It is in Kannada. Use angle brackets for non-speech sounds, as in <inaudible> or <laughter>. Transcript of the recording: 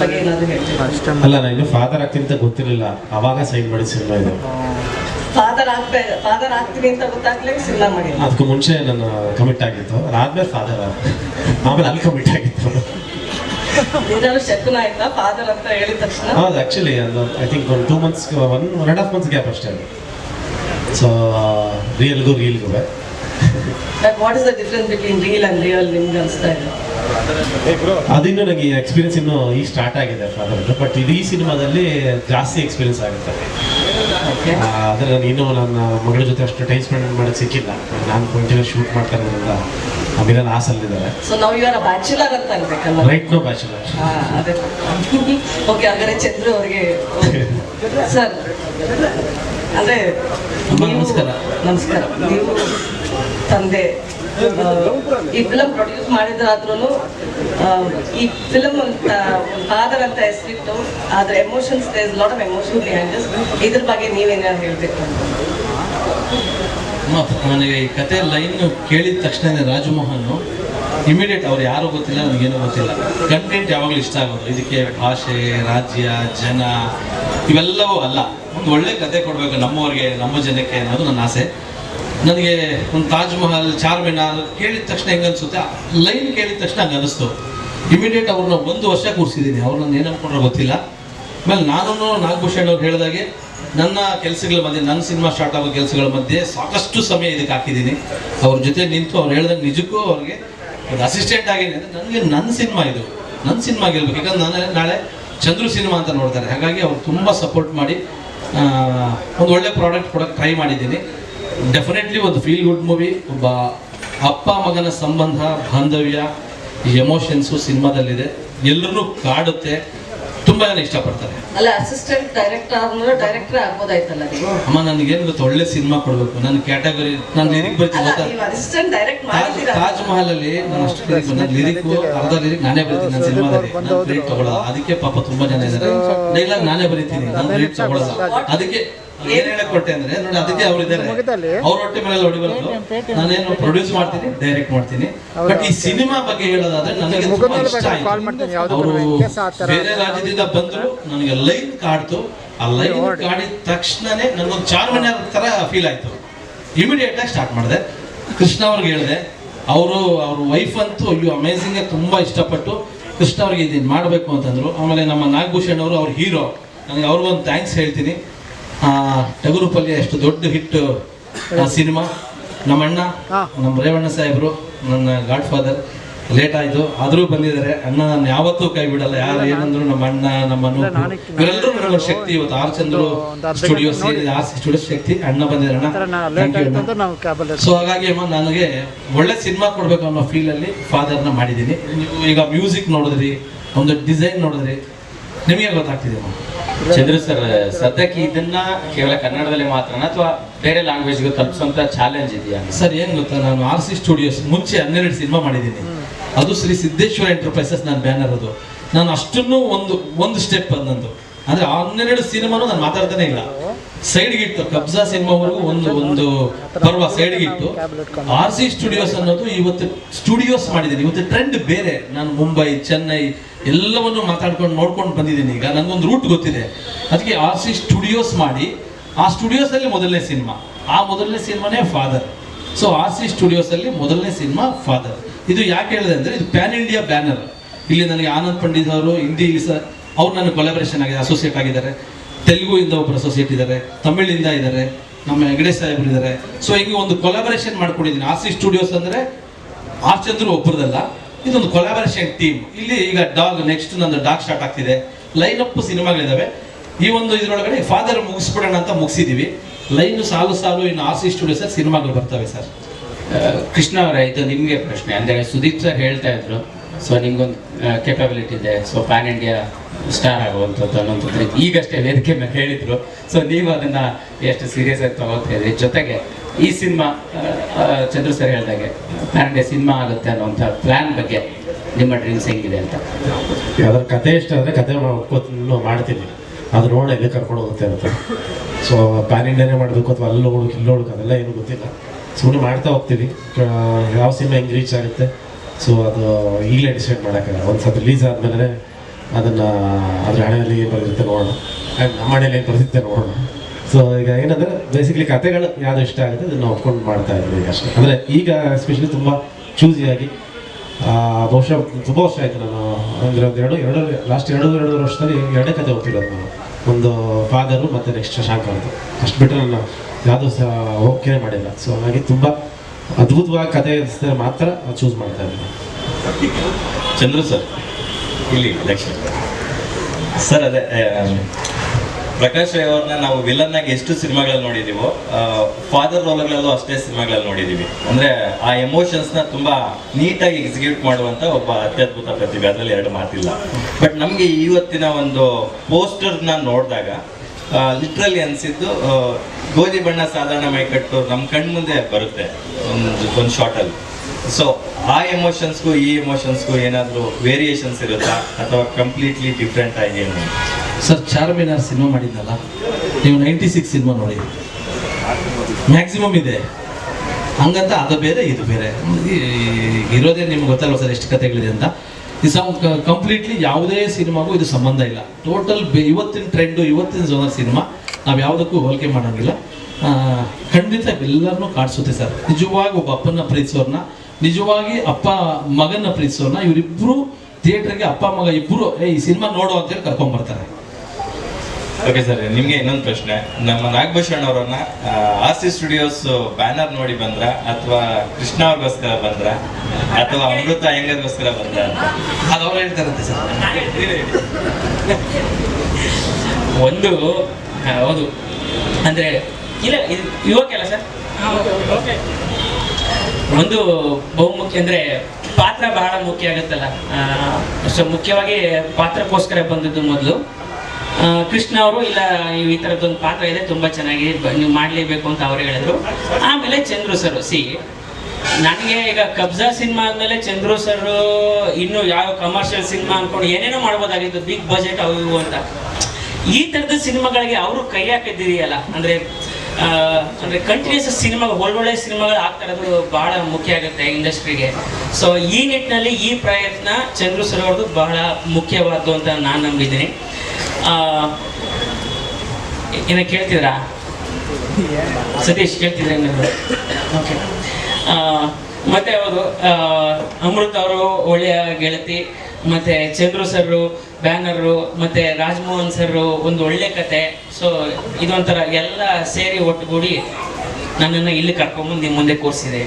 ಬಗ್ಗೆ ಏನಾದ್ರು ಹೇಳ್ತೀರಾ? ಅಲ್ಲ ನಾನು ಫಾದರ್ ಆಗ್ತೀನಿ ಅಂತ ಗೊತ್ತಿರಲಿಲ್ಲ. ಅವಾಗ ಸೈನ್ ಮಾಡಿಸಿಲ್ಲ ಸಿನಿಮಾ ಇದು. ಫಾದರ್ ಆಗ್ಬೇ ಫಾದರ್ ಆಗ್ತೀನಿ ಅಂತ ಗೊತ್ತಾಗ್ಲೇ ಸಿನಿಮಾ ಮಾಡಿ ಅದಕ್ಕೂ ಮುಂಚೆ ನಾನು ಕಮಿಟ್ ಆಗಿತ್ತು. ಅದಾದ್ಮೇಲೆ ಫಾದರ್ ಆಮೇಲೆ ಅಲ್ಲಿ ಕಮಿಟ್ ಆಗಿತ್ತು. ಏನಾದ್ರು ಶಕುನ ಆಯ್ತಾ? ಫಾದರ್ ಅಂತ ಹೇಳಿದ ತಕ್ಷಣ? ಹೌದು ಆ್ಯಕ್ಚುಲಿ ಐ ಥಿಂಕ್ ಒಂದು two months one one and half months gap ಅಷ್ಟೇ ಸೊ ರಿಯಲ್ಗೂ ರಿಯಲ್ಗೂ ರೀಲ್ಗೂ what is the difference between real and real ನಿಮ್ಗೆ ಅನಿಸ್ತಾ ಇಲ್ಲ? ಅದಿನ್ನೂ ನನಗೆ ಎಕ್ಸ್ಪೀರಿಯನ್ಸ್ ಇನ್ನು ಈಗ ಸ್ಟಾರ್ಟ್ ಆಗಿದೆ ಫಾದರ್ ಬಟ್ ಇದು ಈ ಸಿನಿಮಾದಲ್ಲಿ ಜಾಸ್ತಿ ಎಕ್ಸ್ಪೀರಿಯನ್ಸ್ ಆಗುತ್ತೆ. ಆದರೆ ನಾನು ಇನ್ನೂ ನನ್ನ ಮಗಳ ಜೊತೆ ಅಷ್ಟು ಟೈಮ್ ಸ್ಪೆಂಡ್ ಮಾಡೋಕ್ಕೆ ಸಿಕ್ಕಿಲ್ಲ. ನಾನು ಕಂಟಿನ್ಯೂ ಶೂಟ್ ಮಾಡ್ತಾ ಇರೋದ್ರಿಂದ ಅಮಿರನ್ ಆಸಲ್ಲಿದ್ದಾರೆ ಸೊ ನಾವು ಇವಾಗ ಬ್ಯಾಚುಲರ್ ಅಂತ ಅನ್ಬೇಕಲ್ಲ ರೈಟ್ ನೋ ಬ್ಯಾಚುಲರ್ ಅದೇ. <laughs> ಓಕೆ ಹಾಗಾದ್ರೆ ಚಂದ್ರ ಅವರಿಗೆ ಸರ್ <laughs> ಅದೇ ನಮಸ್ಕಾರ. ನಮಸ್ಕಾರ. ನೀವು ತಂದೆ ಈ ಫಿಲಮ್ ಪ್ರೊಡ್ಯೂಸ್ ಮಾಡಿದ್ರಾದ್ರೂ ಈ ಫಿಲಮ್ ಅಂತ ಫಾದರ್ ಅಂತ ಹೆಸರಿಟ್ಟು, ಆದ್ರೆ emotions lot of emotion behind ಇದ್ರ ಬಗ್ಗೆ ನೀವೇನಾದ್ರು ಹೇಳ್ಬೇಕು ನನಗೆ ಈ ಕತೆ ಲೈನ್ ಕೇಳಿದ ತಕ್ಷಣನೇ ರಾಜಮೋಹನ್ ಇಮಿಡಿಯೇಟ್ ಅವ್ರು ಯಾರು ಗೊತ್ತಿಲ್ಲ ನನಗೇನು ಗೊತ್ತಿಲ್ಲ. ಕಂಟೆಂಟ್ ಯಾವಾಗಲೂ ಇಷ್ಟ ಆಗೋದು. ಇದಕ್ಕೆ ಭಾಷೆ, ರಾಜ್ಯ, ಜನ, ಇವೆಲ್ಲವೂ ಅಲ್ಲ. ಒಂದು ಒಳ್ಳೆ ಕತೆ ಕೊಡಬೇಕು ನಮ್ಮವ್ರಿಗೆ, ನಮ್ಮ ಜನಕ್ಕೆ ಅನ್ನೋದು ನನ್ನ ಆಸೆ. ನನಗೆ ಒಂದು ತಾಜ್ ಮಹಲ್ ಚಾರ್ಮಿನಾರ್ ಕೇಳಿದ ತಕ್ಷಣ ಹೆಂಗೆ ಅನ್ಸುತ್ತೆ? ಲೈನ್ ಕೇಳಿದ ತಕ್ಷಣ ಹಂಗೆ ಅನಿಸ್ತು. ಇಮಿಡಿಯೇಟ್ ಅವ್ರನ್ನ ಒಂದು ವರ್ಷ ಕೂರಿಸಿದ್ದೀನಿ. ಅವ್ರು ನನ್ನ ಏನು ಅನ್ಕೊಂಡ್ರೆ ಗೊತ್ತಿಲ್ಲ. ಆಮೇಲೆ ನಾನು ನಾಗಭೂಷಣ್ ಅವ್ರು ಹೇಳಿದಾಗೆ ನನ್ನ ಕೆಲಸಗಳ ಮಧ್ಯೆ, ನನ್ನ ಸಿನಿಮಾ ಸ್ಟಾರ್ಟ್ ಆಗೋ ಕೆಲಸಗಳ ಮಧ್ಯೆ ಸಾಕಷ್ಟು ಸಮಯ ಇದಕ್ಕೆ ಹಾಕಿದ್ದೀನಿ. ಅವ್ರ ಜೊತೆ ನಿಂತು ಅವ್ರು ಹೇಳ್ದಂಗೆ ನಿಜಕ್ಕೂ ಅವ್ರಿಗೆ ಒಂದು ಅಸಿಸ್ಟೆಂಟ್ ಆಗಿದೆ ಅಂದರೆ ನನಗೆ ನನ್ನ ಸಿನಿಮಾ ಇದು. ನನ್ನ ಸಿನಿಮಾ ಗೆಲ್ಬೇಕು. ಯಾಕಂದ್ರೆ ನಾನು ನಾಳೆ ಚಂದ್ರು ಸಿನಿಮಾ ಅಂತ ನೋಡ್ತಾರೆ. ಹಾಗಾಗಿ ಅವ್ರು ತುಂಬ ಸಪೋರ್ಟ್ ಮಾಡಿ ಒಂದು ಒಳ್ಳೆ ಪ್ರಾಡಕ್ಟ್ ಕೊಡೋಕ್ಕೆ ಟ್ರೈ ಮಾಡಿದ್ದೀನಿ. ಡೆಫಿನೆಟ್ಲಿ ಒಂದು ಫೀಲ್ ಗುಡ್ ಮೂವಿ ಒಬ್ಬ ಅಪ್ಪ ಮಗನ ಸಂಬಂಧ ಬಾಂಧವ್ಯ ಎಮೋಷನ್ಸು ಸಿನಿಮಾದಲ್ಲಿದೆ. ಎಲ್ಲರೂ ಕಾಡುತ್ತೆ. ತುಂಬಾ ಜನ ಇಷ್ಟಪಡ್ತಾರೆ. ಅಲ್ಲ ಅಸಿಸ್ಟೆಂಟ್ ಡೈರೆಕ್ಟರ್ ಆದ್ಮೇಲೆ ಡೈರೆಕ್ಟರ್ ಆಗ್ಬೋದಾಯ್ತಲ್ಲ ನೀವು? ಅಮ್ಮ ನನಗೇನು ಗೊತ್ತು ಒಳ್ಳೆ ಸಿನಿಮಾ ಕೊಡಬೇಕು. ನನ್ನ ಕ್ಯಾಟಗರಿ ನಾನು ಲಿರಿಕ್ ಬರ್ತೀನಿ ಗೊತ್ತಾ ಅಸಿಸ್ಟೆಂಟ್ ಡೈರೆಕ್ಟ್ ತಾಜ್ ಮಾಡಿದ್ದೀರಾ ತಾಜ್ ಮಹಲ್ ಅಲ್ಲಿ ನಾನು ಅಷ್ಟು ಲಿರಿಕ್ ನನ್ನ ಲಿರಿಕ್ ಅರ್ಧ ಲಿರಿಕ್ ನಾನೇ ಬರೀತೀನಿ ನನ್ನ ಸಿನಿಮಾದಲ್ಲಿ. ನಾನು ಕ್ರೆಡಿಟ್ ತಗೊಳ್ಳಲ್ಲ ಅದಕ್ಕೆ ಪಾಪ ತುಂಬಾ ಜನ ಇದ್ದಾರೆ. ಡೈಲಾಗ್ ನಾನೇ ಬರೀತೀನಿ. ನಾನು ಕ್ರೆಡಿಟ್ ತಗೊಳ್ಳಲ್ಲ ಅದಕ್ಕೆ ಏನ್ ಹೇಳಕ್ ಕೊಟ್ಟೆ ಅಂದ್ರೆ ನೋಡಿ ಅದಕ್ಕೆ ಅವ್ರು ಇದ್ದಾರೆ ಅವ್ರ ಹೊಟ್ಟೆ ಮೇಲೆ ಹೊಡಿಬಾರ್ದು. ನಾನೇನು ಪ್ರೊಡ್ಯೂಸ್ ಮಾಡ್ತೀನಿ ಡೈರೆಕ್ಟ್ ಮಾಡ್ತೀನಿ. ಬಟ್ ಈ ಸಿನಿಮಾ ಬಗ್ಗೆ ಹೇಳೋದಾದ್ರೆ ನನಗೆ ತುಂಬಾ ಇಷ್ಟ ಆಯ್ತು. ಅವರು ಬೇರೆ ರಾಜ್ಯದಿಂದ ಬಂದ್ರು ನನಗೆ ಲೈನ್ ಕಾಡ್ತು. ಆ ಲೈನ್ ಕಾಡಿದ ತಕ್ಷಣನೇ ನನಗೊಂದು ಚಾರ್ಮಿನಾರ್ ತರ ಫೀಲ್ ಆಯ್ತು. ಇಮಿಡಿಯೇಟ್ ಆಗಿ ಸ್ಟಾರ್ಟ್ ಮಾಡಿದೆ. ಕೃಷ್ಣ ಅವ್ರಿಗೆ ಹೇಳಿದೆ ಅವರು ಅವ್ರ ವೈಫ್ ಅಂತೂ ಅಯ್ಯೋ ಅಮೇಝಿಂಗ್ ಆಗಿ ತುಂಬಾ ಇಷ್ಟಪಟ್ಟು ಕೃಷ್ಣ ಅವ್ರಿಗೆ ಇದನ್ನ ಮಾಡಬೇಕು? ಅಂತಂದ್ರು. ಆಮೇಲೆ ನಮ್ಮ ನಾಗಭೂಷಣ್ ಅವರು ಅವ್ರ ಹೀರೋ ನನಗೆ ಅವ್ರಿಗೊಂದು ಥ್ಯಾಂಕ್ಸ್ ಹೇಳ್ತೀನಿ. ಆ, ಟಗರು ಪಲ್ಯ ಎಷ್ಟು ದೊಡ್ಡ ಹಿಟ್ ಸಿನಿಮಾ. ನಮ್ಮ ಅಣ್ಣ ನಮ್ಮ ರೇವಣ್ಣ ಸಾಹೇಬರು ನನ್ನ ಗಾಡ್ ಫಾದರ್ ಲೇಟ್ ಆಯ್ತು. ಆದರೂ ಬಂದಿದ್ದಾರೆ. ಅಣ್ಣ ನಾನು ಯಾವತ್ತೂ ಕೈ ಬಿಡಲ್ಲ. ಯಾರು ಏನಂದ್ರು ನಮ್ಮ ಅಣ್ಣ ನಮ್ಮ ಅನು ಇವರೆಲ್ಲರೂ ನನಗೊಂದು ಶಕ್ತಿ. ಇವತ್ತು ಆರ್ ಚಂದ್ರು ಸ್ಟುಡಿಯೋ ಸೇರಿದೆ ಆರ್ ಸ್ಟುಡಿಯೋ ಶಕ್ತಿ. ಅಣ್ಣ ಬಂದಿದ್ದಾರೆ. ಸೊ ಹಾಗಾಗಿ ಅಮ್ಮ ನನಗೆ ಒಳ್ಳೆ ಸಿನಿಮಾ ಕೊಡ್ಬೇಕು ಅನ್ನೋ ಫೀಲ್ ಅಲ್ಲಿ ಫಾದರ್ನ ಮಾಡಿದ್ದೀನಿ. ನೀವು ಈಗ ಮ್ಯೂಸಿಕ್ ನೋಡಿದ್ರಿ ಒಂದು ಡಿಸೈನ್ ನೋಡಿದ್ರಿ ನಿಮಗೆ ಗೊತ್ತಾಗ್ತಿದೆ ಚಂದ್ರ ಸರ್ ಸದ್ಯಕ್ಕೆ ಇದನ್ನ ಕೇವಲ ಕನ್ನಡದಲ್ಲಿ ಮಾತ್ರನಾ ಅಥವಾ ಬೇರೆ ಲ್ಯಾಂಗ್ವೇಜ್ಗೂ ತಲುಪಿಸುವಂತ ಚಾಲೆಂಜ್ ಇದೆಯಾ? ಸರ್, ಏನ್ ಗೊತ್ತಾ? ನಾನು ಆರ್ ಸಿ ಸ್ಟುಡಿಯೋಸ್ ಮುಂಚೆ ಹನ್ನೆರಡು ಸಿನಿಮಾ ಮಾಡಿದ್ದೀನಿ. ಅದು ಶ್ರೀ ಸಿದ್ದೇಶ್ವರ ಎಂಟರ್ಪ್ರೈಸಸ್ ನನ್ನ ಬ್ಯಾನರ್ ಅದು. ನಾನು ಅಷ್ಟನ್ನು ಒಂದು ಒಂದು ಸ್ಟೆಪ್ ನಂದು ಅಂದ್ರೆ ಹನ್ನೆರಡು ಸಿನಿಮಾನು ನಾನು ಮಾತಾಡ್ತಾನೆ ಇಲ್ಲ. ಸೈಡ್ಗೆ ಇಟ್ಟು ಕಬ್ಜಾ ಸಿನಿಮಾವರೆಗೂ ಒಂದು ಒಂದು ಪರ್ವ ಸೈಡ್ಗೆ ಇಟ್ಟು ಆರ್ ಸಿ ಸ್ಟುಡಿಯೋಸ್ ಅನ್ನೋದು ಇವತ್ತು ಸ್ಟುಡಿಯೋಸ್ ಮಾಡಿದ್ದೀನಿ. ಇವತ್ತು ಟ್ರೆಂಡ್ ಬೇರೆ. ನಾನು ಮುಂಬೈ ಚೆನ್ನೈ ಎಲ್ಲವನ್ನು ಮಾತಾಡ್ಕೊಂಡು ನೋಡ್ಕೊಂಡು ಬಂದಿದ್ದೀನಿ. ಈಗ ನನಗೊಂದು ರೂಟ್ ಗೊತ್ತಿದೆ. ಅದಕ್ಕೆ ಆರ್ ಸಿ ಸ್ಟುಡಿಯೋಸ್ ಮಾಡಿ, ಆ ಸ್ಟುಡಿಯೋಸಲ್ಲಿ ಮೊದಲನೇ ಸಿನಿಮಾ. ಆ ಮೊದಲನೇ ಸಿನಿಮಾನೇ ಫಾದರ್ ಸೊ ಆರ್ ಸಿ ಸ್ಟುಡಿಯೋಸಲ್ಲಿ ಮೊದಲನೇ ಸಿನಿಮಾ ಫಾದರ್ ಇದು ಯಾಕೆ ಹೇಳಿದೆ ಅಂದರೆ, ಇದು ಪ್ಯಾನ್ ಇಂಡಿಯಾ ಬ್ಯಾನರ್ ಇಲ್ಲಿ ನನಗೆ ಆನಂದ್ ಪಂಡಿತ್ ಅವರು, ಹಿಂದಿ ಸರ್ ಅವ್ರು ನನ್ನ ಕೊಲಾಬ್ರೇಷನ್ ಆಗಿದೆ ಅಸೋಸಿಯೇಟ್ ಆಗಿದ್ದಾರೆ. ತೆಲುಗು ಇಂದ ಒಬ್ಬರು ಅಸೋಸಿಯೇಟ್ ಇದ್ದಾರೆ, ತಮಿಳಿಂದ ಇದ್ದಾರೆ, ನಮ್ಮ ಹೆಗಡೆ ಸಾಹೇಬ್ರು ಇದ್ದಾರೆ. ಸೊ ಹಿಂಗೆ ಒಂದು ಕೊಲಾಬರೇಷನ್ ಮಾಡ್ಕೊಂಡಿದ್ದೀನಿ. ಆರ್ ಸಿ ಸ್ಟುಡಿಯೋಸ್ ಅಂದರೆ ಆರ್ ಚಂದ್ರು ಒಬ್ಬರದಲ್ಲ ಇದೊಂದು ಕೊಲಾಬರೇಷನ್ ಟೀಮ್ ಇಲ್ಲಿ ಈಗ ಡಾಗ್ ನೆಕ್ಸ್ಟ್ ನಂದು ಡಾಗ್ ಸ್ಟಾರ್ಟ್ ಆಗ್ತಿದೆ. ಲೈನ್ ಅಪ್ ಸಿನಿಮಾಗಳಿದಾವೆ. ಈ ಒಂದು ಇದರೊಳಗಡೆ ಫಾದರ್ ಮುಗಿಸ್ಬಿಡೋಣ ಅಂತ ಮುಗಿಸಿದೀವಿ. ಲೈನ್ ಸಾಲು ಸಾಲು ಇನ್ನು ಆರ್ ಸಿ ಸ್ಟುಡಿಯೋಸ್ ಸಿನಿಮಾಗಳು ಬರ್ತವೆ ಸರ್. ಕೃಷ್ಣ ಅವರೇ, ಇದು ನಿಮಗೆ ಪ್ರಶ್ನೆ. ಅಂದರೆ ಸುದೀಪ್ ಸರ್ ಹೇಳ್ತಾ ಇದ್ರು. ಸೊ ನಿಮ್ಗೊಂದು ಕೆಪಬಿಲಿಟಿ ಇದೆ. ಸೊ ಪ್ಯಾನ್ ಇಂಡಿಯಾ ಸ್ಟಾರ್ ಆಗುವಂಥದ್ದು ಅನ್ನೋಂಥದ್ದು ಈಗಷ್ಟೇ ವೇದಿಕೆ ಮೇಲೆ ಹೇಳಿದ್ರು. ಸೊ ನೀವು ಅದನ್ನು ಎಷ್ಟು ಸೀರಿಯಸ್ ಆಗಿ ತಗೋತಾ ಇದ್ರಿ ಜೊತೆಗೆ ಈ ಸಿನಿಮಾ ಚಂದ್ರ ಸರ್ ಹೇಳ್ದಾಗೆ ಇಂಡಿಯಾ ಸಿನಿಮಾ ಆಗುತ್ತೆ ಅನ್ನೋಂಥ ಪ್ಲ್ಯಾನ್ ಬಗ್ಗೆ ನಿಮ್ಮ ಡ್ರೀಮ್ಸ್ ಹೆಂಗಿದೆ ಅಂತ. ಅದರ ಕತೆ ಇಷ್ಟ ಅಂದರೆ ಕತೆ ಒಪ್ಕೋತೀನಿ ಮಾಡ್ತೀನಿ ಅದು ನೋಡಿ ಎಲ್ಲಿ ಕರ್ಕೊಂಡು ಹೋಗುತ್ತೆ ಅಂತ. ಸೊ ಪ್ಯಾನ್ ಇಂಡಿಯಾನೇ ಮಾಡಬೇಕು ಅಥವಾ ಅಲ್ಲಿ ಹೋಗ್ಬೇಕು ಇಲ್ಲಿ ಹೋಗ್ಬೇಕು ಅದೆಲ್ಲ ಏನು ಗೊತ್ತಿಲ್ಲ. ಸುಮ್ಮನೆ ಮಾಡ್ತಾ ಹೋಗ್ತೀವಿ. ಯಾವ ಸಿನಿಮಾ ಹೆಂಗೆ ರೀಚ್ ಆಗುತ್ತೆ. ಸೊ ಅದು ಈಗಲೇ ಡಿಸೈಡ್ ಮಾಡೋಕ್ಕಾಗಲ್ಲ. ಒಂದು ಸ್ವಲ್ಪ ರಿಲೀಸ್ ಆದಮೇಲೆ ಅದನ್ನು ಅದ್ರ ಹಣೆಯಲ್ಲಿ ಏನು ಬರೆದಿರುತ್ತೆ ನೋಡೋಣ. ಆ್ಯಂಡ್ ನಮ್ಮ ಹಣೆಯಲ್ಲಿ ಏನು ಬರೆದಿರುತ್ತೆ ನೋಡೋಣ. ಸೊ ಈಗ ಏನಂದ್ರೆ ಬೇಸಿಕಲಿ ಕತೆಗಳು ಯಾವುದು ಇಷ್ಟ ಆಗುತ್ತೆ ಅದನ್ನ ಒಪ್ಕೊಂಡು ಮಾಡ್ತಾ ಇದ್ವಿ ಈಗ ಅಷ್ಟೇ. ಅಂದ್ರೆ ಈಗ ಎಸ್ಪೆಷಲಿ ತುಂಬಾ ಚೂಸಿಯಾಗಿ ಬಹುಶಃ ತುಂಬ ವರ್ಷ ಆಯ್ತು ನಾನು, ಅಂದ್ರೆ ಒಂದು ಎರಡು ಎರಡು ಲಾಸ್ಟ್ ಎರಡು ಎರಡು ವರ್ಷದಲ್ಲಿ ಎರಡೇ ಕತೆ ಹೋಗ್ತಿರೋದು ನಾನು. ಒಂದು ಫಾದರು ಮತ್ತು ನೆಕ್ಸ್ಟ್ ಶಶಾಂಕ ಅಷ್ಟು ಬಿಟ್ಟರೆ ನಾನು ಯಾವುದೂ ಸಹ ಓಕೆ ಮಾಡಿಲ್ಲ. ಸೊ ಹಾಗಾಗಿ ತುಂಬ ಅದ್ಭುತವಾಗಿ ಕತೆ ಇರಿಸಿದ್ರೆ ಮಾತ್ರ ಚೂಸ್ ಮಾಡ್ತಾ ಇದ್ದೀನಿ. ಚಂದ್ರು ಸರ್, ಇಲ್ಲಿ ಸರ್, ಅದೇ ಪ್ರಕಾಶ್ ರೈ ಅವ್ರನ್ನ ನಾವು ವಿಲನ್ ಆಗಿ ಎಷ್ಟು ಸಿನಿಮಾಗಳಲ್ಲಿ ನೋಡಿದೀವೋ ಫಾದರ್ ರೋಲ್ಗಳಲ್ಲೂ ಅಷ್ಟೇ ಸಿನಿಮಾಗಳಲ್ಲಿ ನೋಡಿದೀವಿ. ಅಂದ್ರೆ ಆ ಎಮೋಷನ್ಸ್ನ ತುಂಬಾ ನೀಟಾಗಿ ಎಕ್ಸಿಕ್ಯೂಟ್ ಮಾಡುವಂತ ಒಬ್ಬ ಅತ್ಯದ್ಭುತ ಪ್ರತಿಭೆ. ಅದರಲ್ಲಿ ಎರಡು ಮಾತಿಲ್ಲ. ಬಟ್ ನಮ್ಗೆ ಇವತ್ತಿನ ಒಂದು ಪೋಸ್ಟರ್ನ ನೋಡಿದಾಗ ಲಿಟ್ರಲಿ ಅನ್ಸಿದ್ದು ಗೋಧಿ ಬಣ್ಣ ಸಾಧಾರಣ ಮೈಕಟ್ಟು ನಮ್ಮ ಕಣ್ಮುಂದೆ ಬರುತ್ತೆ ಒಂದು ಒಂದು ಶಾರ್ಟಲ್ಲಿ ಸೊ ಆ ಎಮೋಷನ್ಸ್ಗೂ ಈ ಎಮೋಷನ್ಸ್ಗೂ ಏನಾದರೂ ವೇರಿಯೇಷನ್ಸ್ ಇರುತ್ತಾ ಅಥವಾ ಕಂಪ್ಲೀಟ್ಲಿ ಡಿಫ್ರೆಂಟ್ ಆಗಿ ಏನು ಸರ್, ಚಾರ್ಮಿನಾರ್ ಸಿನಿಮಾ ಮಾಡಿದ್ನಲ್ಲ? ನೀವು ನೈಂಟಿ ಸಿಕ್ಸ್ ಸಿನಿಮಾ ನೋಡಿ. ಮ್ಯಾಕ್ಸಿಮಮ್ ಇದೆ. ಹಂಗಂತ ಅದು ಬೇರೆ, ಇದು ಬೇರೆ. ಇರೋದೇ ನಿಮ್ಗೆ ಗೊತ್ತಲ್ವ ಸರ್ ಎಷ್ಟು ಕತೆಗಳಿದೆ ಅಂತ? ಈ ಸಾಂಗ್ ಕಂಪ್ಲೀಟ್ಲಿ ಯಾವುದೇ ಸಿನಿಮಾಗೂ ಇದು ಸಂಬಂಧ ಇಲ್ಲ. ಟೋಟಲ್ ಇವತ್ತಿನ ಟ್ರೆಂಡು ಇವತ್ತಿನ ಜೋನರ್ ಸಿನಿಮಾ, ನಾವು ಯಾವುದಕ್ಕೂ ಹೋಲಿಕೆ ಮಾಡೋಂಗಿಲ್ಲ. ಖಂಡಿತ ಎಲ್ಲರನ್ನೂ ಕಾಡಿಸುತ್ತೆ ಸರ್. ನಿಜವಾಗಿ ಒಬ್ಬ ಅಪ್ಪನ ಪ್ರೀತಿಸೋರ್ನ ನಿಜವಾಗಿ ಅಪ್ಪ ಮಗನ ಪ್ರೀತಿಸೋರ್ನ ಇವರಿಬ್ಬರು ಥಿಯೇಟ್ರಿಗೆ ಅಪ್ಪ, ಮಗ ಇಬ್ಬರು ಏ ಈ ಸಿನಿಮಾ ನೋಡು ಅಂತೇಳಿ ಕರ್ಕೊಂಡ್ಬರ್ತಾರೆ ಓಕೆ ಸರ್ ನಿಮಗೆ ಇನ್ನೊಂದು ಪ್ರಶ್ನೆ. ನಮ್ಮ ನಾಗಭೂಷಣ್ ಅವರನ್ನ ಆರ್ ಸಿ ಸ್ಟುಡಿಯೋಸ್ ಬ್ಯಾನರ್ ನೋಡಿ ಬಂದ್ರ ಅಥವಾ ಕೃಷ್ಣ ಅವ್ರಿಗೋಸ್ಕರ ಬಂದ್ರ ಅಥವಾ ಅಮೃತ ಅಯ್ಯಂಗರ್ಗೋಸ್ಕರ ಬಂದ್ರ ಅದು ಅವ್ರು ಹೇಳ್ತಾರಂತೆ ಸರ್. ಒಂದು ಹೌದು. ಅಂದ್ರೆ, ಇಲ್ಲ, ಇದು ಅಲ್ಲ ಸರ್? ಒಂದು ಬಹುಮುಖ್ಯ, ಅಂದ್ರೆ ಪಾತ್ರ ಬಹಳ ಮುಖ್ಯ ಆಗುತ್ತಲ್ಲ? ಸೊ ಮುಖ್ಯವಾಗಿ ಪಾತ್ರಕ್ಕೋಸ್ಕರ ಬಂದದ್ದು ಮೊದಲು. ಕೃಷ್ಣ ಅವರು, ಇಲ್ಲ, ನೀವು ಈ ಥರದ್ದೊಂದು ಪಾತ್ರ ಇದೆ, ತುಂಬಾ ಚೆನ್ನಾಗಿದೆ ನೀವು ಮಾಡಲೇಬೇಕು ಅಂತ ಅವರು ಹೇಳಿದ್ರು. ಆಮೇಲೆ ಚಂದ್ರು ಸರ್, ಸಿ, ನನಗೆ ಈಗ ಕಬ್ಜಾ ಸಿನಿಮಾ ಆದ್ಮೇಲೆ ಚಂದ್ರು ಸರ್, ಇನ್ನು ಯಾವ ಕಮರ್ಷಿಯಲ್ ಸಿನಿಮಾ ಅನ್ಕೊಂಡು ಏನೇನೋ ಮಾಡ್ಬೋದಾಗಿತ್ತು ಬಿಗ್ ಬಜೆಟ್ ಅವು ಇವು ಅಂತ. ಈ ತರದ ಸಿನಿಮಾಗಳಿಗೆ ಅವರು ಕೈ ಹಾಕಿದ್ದೀರಿಯಲ್ಲ, ಅಂದ್ರೆ ಅಂದರೆ ಕಂಟಿನ್ಯೂಸ್ ಸಿನಿಮಾ, ಒಳ್ಳೊಳ್ಳೆ ಸಿನಿಮಾಗಳು ಆಗ್ತಾ ಇರೋದು ಬಹಳ ಮುಖ್ಯ ಆಗುತ್ತೆ ಇಂಡಸ್ಟ್ರಿಗೆ. ಸೊ ಈ ನಿಟ್ಟಿನಲ್ಲಿ ಈ ಪ್ರಯತ್ನ ಚಂದ್ರು ಸರ್ ಅವ್ರದ್ದು ಬಹಳ ಮುಖ್ಯವಾದ್ದು ಅಂತ ನಾನು ನಂಬಿದ್ದೀನಿ. ಏನ ಕೇಳ್ತಿದ್ರಾ? ಸತೀಶ್ ಕೇಳ್ತಿದ್ರೆ ಓಕೆ ಮತ್ತೆ ಅವರು ಅಮೃತ್ ಅವರು ಒಳ್ಳೆಯ ಗೆಳತಿ, ಮತ್ತೆ ಚಂದ್ರು ಸರ್ ಬ್ಯಾನರು ಮತ್ತೆ ರಾಜಮೋಹನ್ ಸರ್ ಒಂದು ಒಳ್ಳೆ ಕತೆ. ಸೊ ಇದೊಂಥರ ಎಲ್ಲ ಸೇರಿ ಒಟ್ಟುಗೂಡಿ ನನ್ನನ್ನು ಇಲ್ಲಿ ಕರ್ಕೊಂಡ್ಬಂದು ನಿಮ್ಮ ಮುಂದೆ ಕೂರಿಸಿದೆ.